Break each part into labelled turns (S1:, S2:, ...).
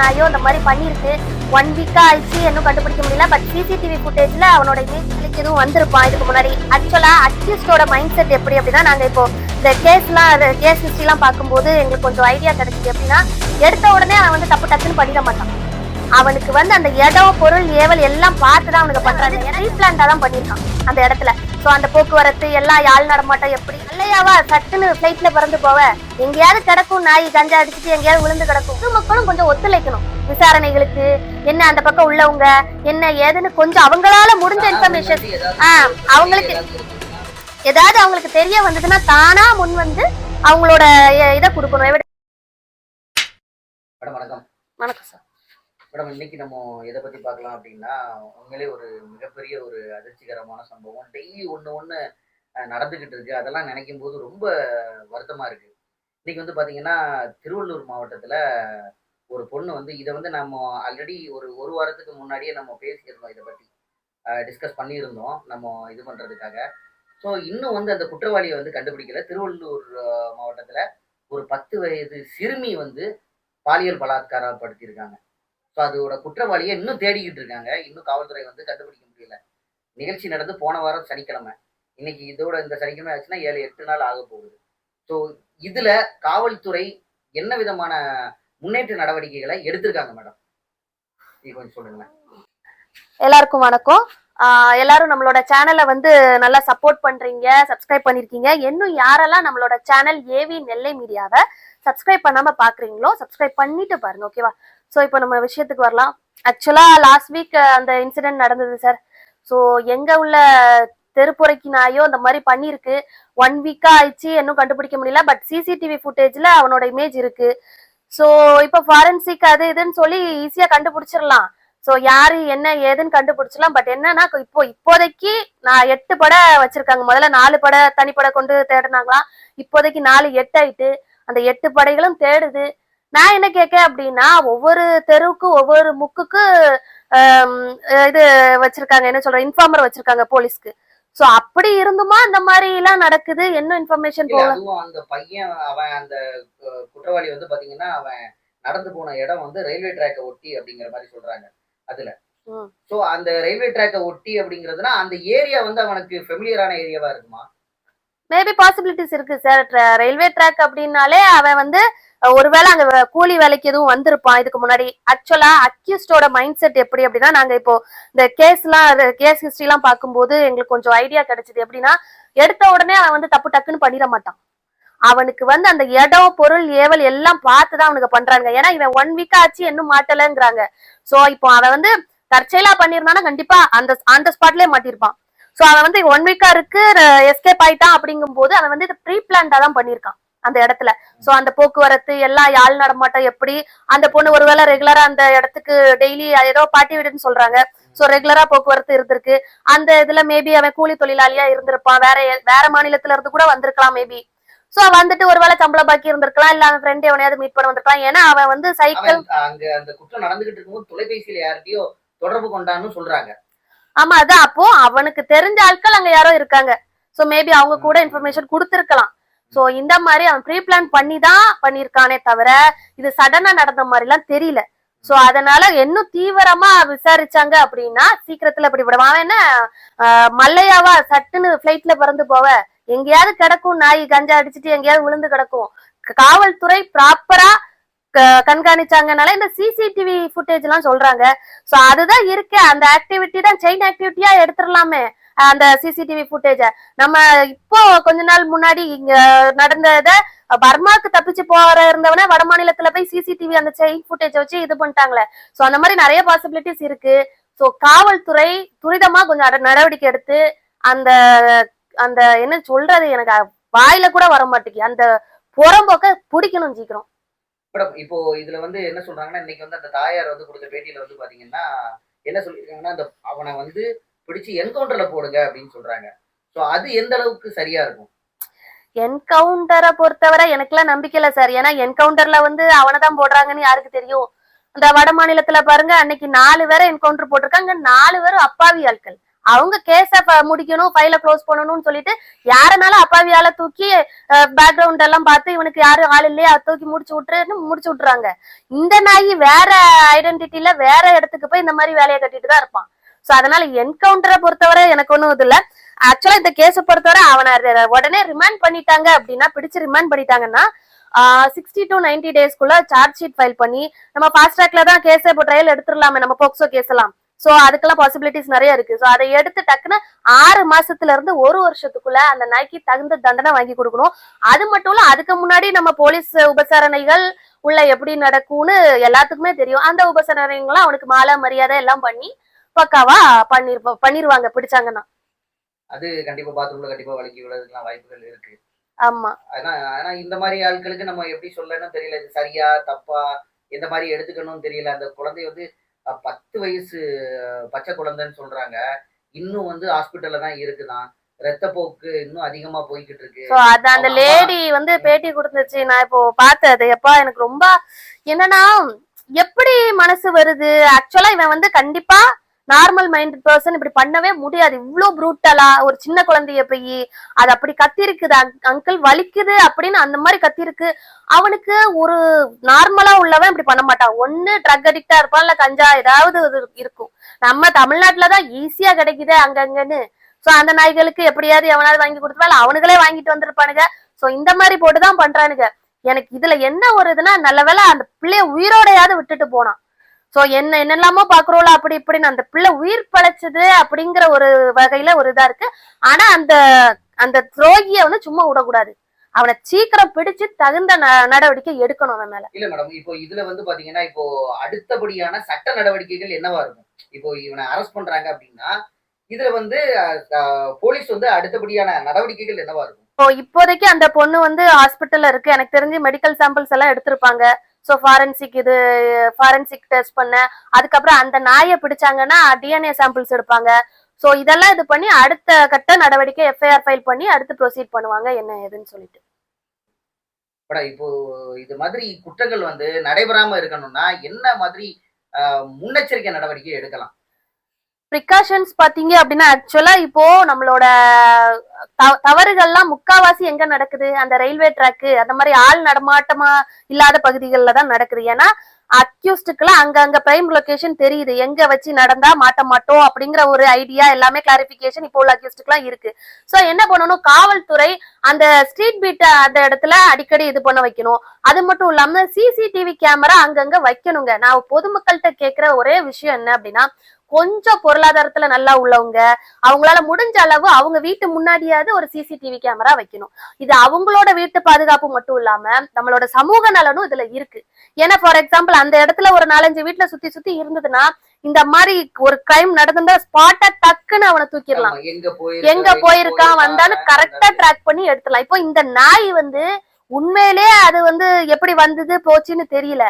S1: நாயோ இந்த மாதிரி பண்ணிருக்கு. ஒன் வீக்காக ஆயிடுச்சு இன்னும் கண்டுபிடிக்க முடியல. பட் சிசிடிவி ஃபுட்டேஜ்ல அவனோட இமேஜ்களுக்கு எதுவும் வந்திருப்பான் இதுக்கு முன்னாடி ஆக்சுவலா அக்யூஸ்டோட மைண்ட் செட் எப்படி அப்படின்னா நாங்கள் இப்போ இந்த கேஸ்லாம் கேஸ் ஹிஸ்ட்ரிலாம் பார்க்கும்போது எங்களுக்கு கொஞ்சம் ஐடியா கிடைச்சிது எப்படின்னா எடுத்த உடனே அவன் வந்து தப்பு டக்குன்னு பண்ணிட மாட்டான். அவனுக்கு வந்து அந்த இடம் பொருள் ஏவல் எல்லாம் பார்த்து தான் அவனுக்கு பண்ணுறாங்க ஏன்னா ரீப்ளான்டாக தான் பண்ணியிருக்கான் அந்த இடத்துல. சோ அந்த போக்குவரத்து எல்லாம் யாழ் நடமாட்டம் எப்படி? இல்லையாவா சட்டுன்னு ஃபிளைட்ல பறந்து போவ. எங்கேயாவது கிடக்கும் நாய் கஞ்சா அடிச்சுட்டு எங்கேயாவது விழுந்து கிடக்கும். பொது மக்களும் கொஞ்சம் ஒத்துழைக்கணும். விசாரணைகளுக்கு என்ன அந்த பக்கம் உள்ளவங்க என்ன ஏதுன்னு கொஞ்சம் அவங்களால முடிஞ்ச இன்ஃபர்மேஷன் ஆ அவங்களுக்கு ஏதாவது அவங்களுக்கு தெரிய வந்ததுன்னா தானா முன் வந்து அவங்களோட இதை கொடுக்கணும்.
S2: வணக்கம்.
S1: வணக்கம் சார்.
S2: மேடம் இன்னைக்கு நம்ம எதை பத்தி பார்க்கலாம் அப்படின்னா உண்மையிலே ஒரு மிகப்பெரிய ஒரு அதிர்ச்சிகரமான சம்பவம். டெய்லி ஒன்று ஒன்று நடந்துகிட்டு இருக்கு. அதெல்லாம் நினைக்கும் போது ரொம்ப வருத்தமா இருக்கு. இன்னைக்கு வந்து பாத்தீங்கன்னா திருவள்ளூர் மாவட்டத்துல ஒரு பொண்ணு வந்து இதை வந்து நம்ம ஆல்ரெடி ஒரு ஒரு வாரத்துக்கு முன்னாடியே நம்ம பேசியிருந்தோம் இதை பத்தி. டிஸ்கஸ் பண்ணியிருந்தோம் நம்ம இது பண்றதுக்காக. ஸோ இன்னும் வந்து அந்த குற்றவாளியை வந்து கண்டுபிடிக்கல. திருவள்ளூர் மாவட்டத்தில் மாவட்டத்துல ஒரு பத்து வயது சிறுமி வந்து பாலியல் பலாத்காரப்படுத்தியிருக்காங்க. ஸோ அதோட குற்றவாளியை இன்னும் தேடிக்கிட்டு இருக்காங்க. இன்னும் காவல்துறை வந்து கண்டுபிடிக்க முடியல. நிகழ்ச்சி நடந்து போன வாரம் சனிக்கிழமை. இன்னைக்கு இதோட இந்த சனிக்கிழமை ஆச்சுன்னா ஏழு எட்டு நாள் ஆக போகுது. ஸோ இதுல காவல்துறை என்ன விதமான முன்னேற்ற நடவடிக்கைகளை எடுத்திருக்காங்க மேடம்? இது கொஞ்சம் சொல்லுங்க
S1: எல்லாருக்கும் வணக்கம். ஆஹ் எல்லாரும் நம்மளோட சேனலை வந்து நல்லா சப்போர்ட் பண்றீங்க சப்ஸ்கிரைப் பண்ணிருக்கீங்க. இன்னும் யாரெல்லாம் நம்மளோட சேனல் ஏவி நெல்லை மீடியாவை சப்ஸ்கிரைப் பண்ணாம பாக்குறீங்களோ சப்ஸ்கிரைப் பண்ணிட்டு பாருங்க ஓகேவா ஸோ இப்போ நம்ம விஷயத்துக்கு வரலாம். ஆக்சுவலா லாஸ்ட் வீக் அந்த இன்சிடென்ட் நடந்தது சார் ஸோ எங்க உள்ள தெருப்புரைக்கு நாயோ இந்த மாதிரி பண்ணிருக்கு ஒன் வீக்கா ஆயிடுச்சு இன்னும் கண்டுபிடிக்க முடியல. பட் சிசிடிவி ஃபுட்டேஜ்ல அவனோட இமேஜ் இருக்கு. ஸோ இப்போ ஃபாரன்சிக் அது இதுன்னு சொல்லி ஈஸியா கண்டுபிடிச்சிடலாம். ஸோ யாரு என்ன ஏதுன்னு கண்டுபிடிச்சலாம் பட் என்னன்னா இப்போ இப்போதைக்கு நான் எட்டு படம் வச்சிருக்காங்க. முதல்ல நாலு பட தனிப்படை கொண்டு தேடினாங்களாம் இப்போதைக்கு நாலு எட்டு ஆயிட்டு அந்த எட்டு படைகளும் தேடுது. நான் என்ன கேட்க அப்படின்னா ஒவ்வொரு தெருவுக்கு ஒவ்வொரு முக்குக்கு இது வச்சிருக்காங்க. என்ன சொல்ற இன்ஃபார்மர் வச்சிருக்காங்க போலீஸ்க்கு. சோ அப்படி இருந்துமா இந்த மாதிரி எல்லாம் நடக்குது? என்ன இன்ஃபர்மேஷன்
S2: அதுவும் அந்த பையன் அவன் அந்த குற்றவாளி வந்து பாத்தீங்கன்னா அவன் நடந்து போன இடம் வந்து ரயில்வே ட்ராக்கை ஒட்டி அப்படிங்கிற மாதிரி சொல்றாங்க அதுல. சோ அந்த ரயில்வே ட்ராக்கை ஒட்டி அப்படிங்கிறதுனா அந்த ஏரியா வந்து அவனுக்கு ஃபெமிலியரான ஏரியாவா இருக்குமா?
S1: மேபி பாசிபிலிட்டிஸ் இருக்கு சார் ரயில்வே ட்ராக் அப்படின்னாலே அவன் வந்து ஒருவேளை அங்க கூலி வேலைக்கு எதுவும் வந்திருப்பான். இதுக்கு முன்னாடி ஆக்சுவலா அக்யூஸ்டோட மைண்ட் செட் எப்படி அப்படின்னா நாங்க இப்போ இந்த கேஸ்லாம் கேஸ் ஹிஸ்டரிலாம் பார்க்கும்போது எங்களுக்கு கொஞ்சம் ஐடியா கிடைச்சது எப்படின்னா எடுத்த உடனே அவன் வந்து தப்பு டக்குன்னு பண்ணிட மாட்டான். அவனுக்கு வந்து அந்த இடம் பொருள் ஏவல் எல்லாம் பார்த்து தான் அவனுக்கு பண்றாங்க ஏன்னா இவன் ஒன் வீக் ஆச்சு இன்னும் மாட்டலங்கிறாங்க. சோ இப்போ அவன் வந்து தற்செயலா பண்ணிருந்தானா கண்டிப்பா அந்த அந்த ஸ்பாட்லயே மாட்டிருப்பான் சோ அவன் வந்து ஒன் வீக்கா இருக்கு எஸ்கேப் ஆயிட்டான் அப்படிங்கும் போது அவன் வந்து ப்ரீ பிளான்டா தான் பண்ணிருக்கான் அந்த இடத்துல. சோ அந்த போக்குவரத்து எல்லாம் யாழ் நடமாட்டம் எப்படி? அந்த பொண்ணு ஒருவேளை ரெகுலரா அந்த இடத்துக்கு டெய்லி ஏதோ பாட்டி வீடுன்னு சொல்றாங்க. சோ ரெகுலரா போக்குவரத்து இருந்திருக்கு. அந்த இதுல மேபி அவன் கூலி தொழிலாளியா இருந்திருப்பான். வேற வேற மாநிலத்துல இருந்து கூட வந்திருக்கலாம் மேபி சோ வந்துட்டு ஒருவேளை சம்பள பாக்கி இருந்திருக்கலாம் இல்ல அவன் ஃப்ரெண்ட் எவனையாவது மீட் பண்ண வந்திருக்கலாம். ஏன்னா அவன் வந்து சைக்கிள்
S2: அங்க அந்த குற்றம் நடந்துகிட்டு இருக்கும்போது தொலைபேசியில யார்கிட்டயோ தொடர்பு கொண்டான்னு சொல்றாங்க.
S1: ஆமா அதான். அப்போ அவனுக்கு தெரிஞ்ச ஆட்கள் அங்க யாரோ இருக்காங்க. சோ மேபி அவங்க கூட இன்ஃபர்மேஷன் கொடுத்திருக்கலாம். சோ இந்த மாதிரி அவன் ப்ரீ பிளான் பண்ணி தான் பண்ணிருக்கானே தவிர இது சடனா நடந்த மாதிரி எல்லாம் தெரியல சோ அதனால இன்னும் தீவிரமா விசாரிச்சாங்க அப்படின்னா சீக்கிரத்துல இப்படி விடுவான். என்ன மல்லையாவா சட்டுன்னு பிளைட்ல பறந்து போவ? எங்கேயாவது கிடக்கும் நாய் கஞ்சா அடிச்சிட்டு எங்கேயாவது விழுந்து கிடக்கும். காவல்துறை ப்ராப்பரா கண்காணிச்சாங்கனால இந்த சிசிடிவி ஃபுட்டேஜ் எல்லாம் சொல்றாங்க. சோ அதுதான் இருக்கு. அந்த ஆக்டிவிட்டி தான் செயின் ஆக்டிவிட்டியா எடுத்துடலாமே அந்த சிசிடிவி ஃபுட்டேஜ நம்ம இப்போ கொஞ்ச நாள் முன்னாடி இங்க நடந்தத பர்மாக்கு தப்பிச்சு போற இருந்தவன வட மாநிலத்துல போய் சிசிடிவி அந்த செயின் ஃபுட்டேஜ் வச்சு இது பண்ணிட்டாங்களே. சோ அந்த மாதிரி நிறைய பாசிபிலிட்டிஸ் இருக்கு. சோ காவல்துறை துரிதமா கொஞ்சம் நடவடிக்கை எடுத்து அந்த அந்த என்ன சொல்றது எனக்கு? வாயில கூட வர மாட்டேங்குது அந்த புறம்போக்க பிடிக்கணும் சீக்கிரம்.
S2: மேடம் இப்போ இதுல வந்து என்ன சொல்றாங்கன்னா இன்னைக்கு வந்து அந்த தாயார் வந்து கொடுத்த பேட்டியில வந்து பாத்தீங்கன்னா என்ன சொல்லியிருக்காங்கன்னா அந்த அவனை வந்து பிடிச்சு என்கவுண்டர்ல போடுங்க அப்படின்னு சொல்றாங்க. சோ அது எந்த அளவுக்கு சரியா இருக்கும்?
S1: என்கவுண்டரை பொறுத்தவரை எனக்குலாம் நம்பிக்கை இல்ல சார். ஏன்னா என்கவுண்டர்ல வந்து அவனை தான் போடுறாங்கன்னு யாருக்கு தெரியும்? அந்த வட மாநிலத்துல பாருங்க அன்னைக்கு நாலு பேரை என்கவுண்டர் போட்டிருக்காங்க. நாலு பேரும் அப்பாவி ஆட்கள். அவங்க கேஸ முடிக்கணும் ஃபைல க்ளோஸ் பண்ணணும்னு சொல்லிட்டு யாரனால அப்பாவியால தூக்கி பேக்ரவுண்ட் எல்லாம் பார்த்து இவனுக்கு யாரும் ஆள் இல்லையா அதை தூக்கி முடிச்சு விட்டுருன்னு முடிச்சு விட்டுறாங்க. இந்த நாய் வேற ஐடென்டிட்டியில வேற இடத்துக்கு போய் இந்த மாதிரி வேலையை கட்டிட்டு தான் இருப்பான். சோ அதனால என்கவுண்டரை பொறுத்தவரை எனக்கு ஒன்றும் இது இல்லை. ஆக்சுவலா இந்த கேஸ பொறுத்தவரை அவனை உடனே ரிமாண்ட் பண்ணிட்டாங்க அப்படின்னா பிடிச்சு ரிமாண்ட் பண்ணிட்டாங்கன்னா சிக்ஸ்டி டு நைன்டி டேஸ்க்குள்ள சார்ஜ் ஷீட் ஃபைல் பண்ணி நம்ம ஃபாஸ்ட் ட்ராக்ல தான் கேஸ் இப்போ ட்ரையல் எடுத்துடலாமே நம்ம போக்சோ கேஸ் எல்லாம். சோ அதுக்கெல்லாம் பாசிபிலிட்டிஸ் நிறைய இருக்கு. சோ அதை எடுத்து டக்குன்னு ஆறு மாசத்துல இருந்து ஒரு வருஷத்துக்குள்ள அந்த நாய்க்கு தகுந்த தண்டனை வாங்கி கொடுக்கணும். அது மட்டும் இல்ல அதுக்கு முன்னாடி நம்ம போலீஸ் உபசரணைகள் உள்ள எப்படி நடக்கும்னு எல்லாத்துக்குமே தெரியும். அந்த உபசரணைகள்லாம் அவனுக்கு மாலை மரியாதை எல்லாம் பண்ணி பக்காவா பண்ணிருப்ப பண்ணிருவாங்க. பிடிச்சாங்கன்னா.
S2: அது கண்டிப்பா பாத்ரூம்ல கண்டிப்பா வலிக்கி விடுறதுக்குலாம் வாய்ப்புகள் இருக்கு.
S1: ஆமா.
S2: ஆனா ஆனா இந்த மாதிரி ஆட்களுக்கு நம்ம எப்படி சொல்லணும்னு தெரியல. இது சரியா தப்பா எந்த மாதிரி எடுத்துக்கணும்னு தெரியல. அந்த குழந்தை வந்து பத்து வயசு பச்சை குழந்தைன்னு சொல்றாங்க. இன்னும் வந்து ஹாஸ்பிட்டல்ல தான் இருக்குதான். ரத்தப்போக்கு இன்னும் அதிகமா போய்கிட்டு இருக்கு.
S1: சோ அது அந்த. லேடி வந்து பேட்டி கொடுத்துச்சு. நான் இப்போ பார்த்தேன். அது எப்பா எனக்கு ரொம்ப என்னன்னா எப்படி மனசு வருது? ஆக்சுவலா இவன் வந்து கண்டிப்பா நார்மல் மைண்ட் பர்சன் இப்படி பண்ணவே முடியாது. இவ்வளவு ப்ரூட்டலா ஒரு சின்ன குழந்தைய போய் அது அப்படி கத்திருக்குது. அங்கிள் வலிக்குது அப்படின்னு அந்த மாதிரி கத்திருக்கு. அவனுக்கு ஒரு நார்மலா உள்ளவன் இப்படி பண்ண மாட்டான். ஒண்ணு ட்ரக் அடிக்டா இருப்பான் இல்ல கஞ்சா ஏதாவது இருக்கும். நம்ம தமிழ்நாட்டுலதான் ஈஸியா கிடைக்குது அங்கங்கன்னு சோ அந்த நாய்களுக்கு எப்படியாவது எவனாவது வாங்கி கொடுத்தாலும் அவனுங்களே வாங்கிட்டு வந்திருப்பானுங்க. சோ இந்த மாதிரி போட்டுதான் பண்றானுங்க. எனக்கு இதுல என்ன ஒரு இதுனா நல்ல வேளை அந்த பிள்ளைய உயிரோடையாவது விட்டுட்டு போனான். சோ என்ன என்னெல்லாமோ பாக்குறோம்ல அப்படி இப்படின்னு அந்த பிள்ளை உயிர் பழைச்சது அப்படிங்கிற ஒரு வகையில ஒரு இதா இருக்கு. ஆனா அந்த அந்த துரோகிய வந்து சும்மா விடக்கூடாது. அவனை சீக்கிரம் பிடிச்சு தகுந்த நடவடிக்கை எடுக்கணும் அவன் மேல.
S2: இல்ல மேடம் இப்போ இதுல வந்து பாத்தீங்கன்னா இப்போ அடுத்தபடியான சட்ட நடவடிக்கைகள் என்னவா இருக்கும்? இப்போ இவனை அரெஸ்ட் பண்றாங்க அப்படின்னா இதுல வந்து போலீஸ் வந்து அடுத்தபடியான நடவடிக்கைகள் என்னவா இருக்கும்?
S1: இப்போ இப்போதைக்கு அந்த பொண்ணு வந்து ஹாஸ்பிட்டல்ல இருக்கு. எனக்கு தெரிஞ்சு மெடிக்கல் சாம்பிள்ஸ் எல்லாம் எடுத்திருப்பாங்க. ஸோ ஃபாரன்சிக் இது ஃபாரன்சிக் டெஸ்ட் பண்ண. அதுக்கப்புறம் அந்த நாயை பிடிச்சாங்கன்னா டிஎன்ஏ சாம்பிள்ஸ் எடுப்பாங்க. ஸோ இதெல்லாம் இது பண்ணி அடுத்த கட்ட நடவடிக்கை எஃப்ஐஆர் ஃபைல் பண்ணி அடுத்து ப்ரொசீட் பண்ணுவாங்க என்ன ஏதுன்னு சொல்லிட்டு.
S2: இப்போ இது மாதிரி குற்றங்கள் வந்து நடைபெறாம இருக்கணும்னா என்ன மாதிரி முன்னெச்சரிக்கை நடவடிக்கை எடுக்கலாம்?
S1: ப்ரிகாஷன்ஸ் பாத்தீங்க அப்படின்னா ஆக்சுவலா இப்போ நம்மளோட த- தவறுகள்லாம் முக்காவாசி எங்க நடக்குது? அந்த ரயில்வே ட்ராக்கு அந்த மாதிரி ஆள் நடமாட்டமா இல்லாத பகுதிகளில் தான் நடக்குது. ஏன்னா அக்யூஸ்டுக்குலாம் அங்கங்க பிரைம் லொகேஷன் தெரியுது. எங்க வச்சு நடந்தா மாட்ட மாட்டோம் அப்படிங்கிற ஒரு ஐடியா எல்லாமே கிளாரிபிகேஷன் இப்போ உள்ள அக்யூஸ்டுக்குலாம் இருக்கு. சோ என்ன பண்ணணும்? காவல்துறை அந்த ஸ்ட்ரீட் பீட்டை அந்த இடத்துல அடிக்கடி இது பண்ண வைக்கணும். அது மட்டும் இல்லாம சிசிடிவி கேமரா அங்கங்க வைக்கணுங்க. நான் பொதுமக்கள்கிட்ட கேட்கிற ஒரே விஷயம் என்ன அப்படின்னா கொஞ்சம் பொருளாதாரத்துல நல்லா உள்ளவங்க அவங்களால முடிஞ்ச அளவு அவங்க வீட்டு முன்னாடியாவது ஒரு சிசிடிவி கேமரா வைக்கணும். இது அவங்களோட வீட்டு பாதுகாப்பு மட்டும் இல்லாம நம்மளோட சமூக நலனும் இதுல இருக்கு. ஏன்னா ஃபார் எக்ஸாம்பிள் அந்த இடத்துல ஒரு நாலஞ்சு வீட்டுல சுத்தி சுத்தி இருந்ததுன்னா இந்த மாதிரி ஒரு கிரைம் நடந்திருந்தா ஸ்பாட்டா டக்குன்னு அவனை தூக்கிடலாம்.
S2: எங்க போயிருக்கான்
S1: வந்தான்னு கரெக்டா ட்ராக் பண்ணி எடுத்துடலாம். இப்போ இந்த நாய் வந்து உண்மையிலே அது வந்து எப்படி வந்தது போச்சுன்னு தெரியல.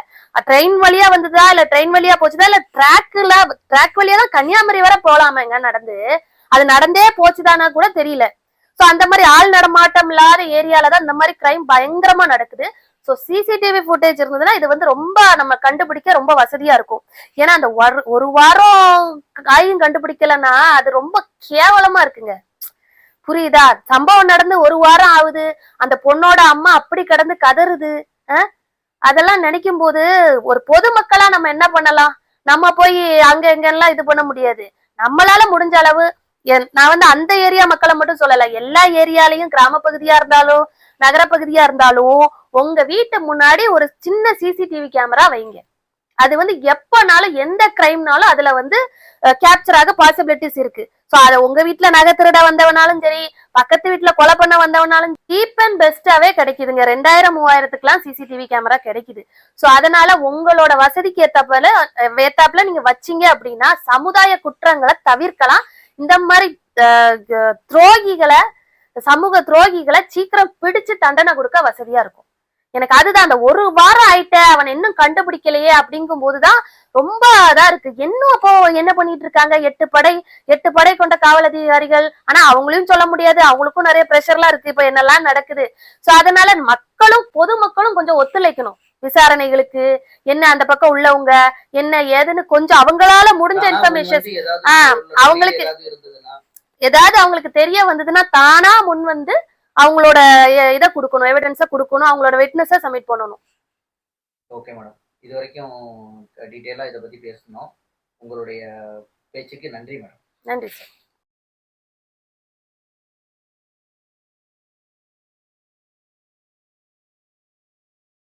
S1: ட்ரெயின் வழியா வந்ததா இல்ல ட்ரெயின் வழியா போச்சுதா இல்ல ட்ராக்ல ட்ராக் வழியா தான் கன்னியாகுமரி வர போலாமேங்க நடந்து. அது நடந்தே போச்சுதானா கூட தெரியல. சோ அந்த மாதிரி ஆள் நடமாட்டம் இல்லாத ஏரியால தான் இந்த மாதிரி கிரைம் பயங்கரமா நடக்குது. சோ சிசிடிவி ஃபுட்டேஜ் இருந்ததுன்னா இது வந்து ரொம்ப நம்ம கண்டுபிடிக்க ரொம்ப வசதியா இருக்கும். ஏன்னா அந்த ஒரு- ஒரு வாரம் காயும் கண்டுபிடிக்கலன்னா அது ரொம்ப கேவலமா இருக்குங்க. புரியுதா? சம்பவம் நடந்து ஒரு வாரம் ஆகுது. அந்த பொண்ணோட அம்மா அப்படி கடந்து கதறுது. அதெல்லாம் நினைக்கும் போது ஒரு பொதுமக்களா நம்ம என்ன பண்ணலாம்? நம்ம போய் அங்க எங்கெல்லாம் இது பண்ண முடியாது. நம்மளால முடிஞ்ச அளவு என்- நான் வந்து அந்த ஏரியா மக்களை மட்டும் சொல்லல. எல்லா ஏரியாலையும் கிராம பகுதியா இருந்தாலும் நகர பகுதியா இருந்தாலும் உங்க வீட்டு முன்னாடி ஒரு சின்ன சிசிடிவி கேமரா வைங்க. அது வந்து எப்பனாலும் எந்த கிரைம்னாலும் அதுல வந்து கேப்சர் ஆக பாசிபிலிட்டிஸ் இருக்கு. இப்போ அத உங்க வீட்டுல நகை திருட வந்தவனாலும் சரி பக்கத்து வீட்டுல கொலை பண்ண வந்தவனாலும் சீப் அண்ட் பெஸ்டாவே கிடைக்குதுங்க. ரெண்டாயிரம் மூவாயிரத்துக்குலாம் சிசிடிவி கேமரா கிடைக்குது. சோ அதனால உங்களோட வசதிக்கு ஏத்தாப்புல ஏத்தாப்புல நீங்க வச்சீங்க அப்படின்னா சமுதாய குற்றங்களை தவிர்க்கலாம். இந்த மாதிரி துரோகிகளை சமூக துரோகிகளை சீக்கிரம் பிடிச்சு தண்டனை கொடுக்க வசதியா இருக்கும். எனக்கு அதுதான் அந்த ஒரு வாரம் ஆயிட்ட அவன் இன்னும் கண்டுபிடிக்கலையே அப்படிங்கும் போதுதான் ரொம்ப இதா இருக்கு. இன்னும் அப்போ என்ன பண்ணிட்டு இருக்காங்க? எட்டு படை எட்டு படை கொண்ட காவல் அதிகாரிகள். ஆனா அவங்களையும் சொல்ல முடியாது. அவங்களுக்கும் நிறைய ப்ரெஷர்லாம் இருக்கு. இப்ப என்னெல்லாம் நடக்குது. சோ அதனால மக்களும் பொதுமக்களும் கொஞ்சம் ஒத்துழைக்கணும். விசாரணைகளுக்கு என்ன அந்த பக்கம் உள்ளவங்க என்ன ஏதுன்னு கொஞ்சம் அவங்களால முடிஞ்ச இன்ஃபர்மேஷன்
S2: வந்து ஏதாவது
S1: ஆ,
S2: ஒரு
S1: அவங்களுக்கு-
S2: ஏதாவது
S1: அவங்களுக்கு தெரிய வந்ததுன்னா தானா முன் வந்து அவங்களோட இதை கொடுக்கணும் எவிடன்ஸை கொடுக்கணும் அவங்களோட விட்னஸை சப்மிட் பண்ணணும்.
S2: ஓகே மேடம் இது வரைக்கும் டீட்டெயிலாக இதை பத்தி பேசணும் உங்களுடைய பேச்சுக்கு நன்றி மேடம்
S1: நன்றி சார்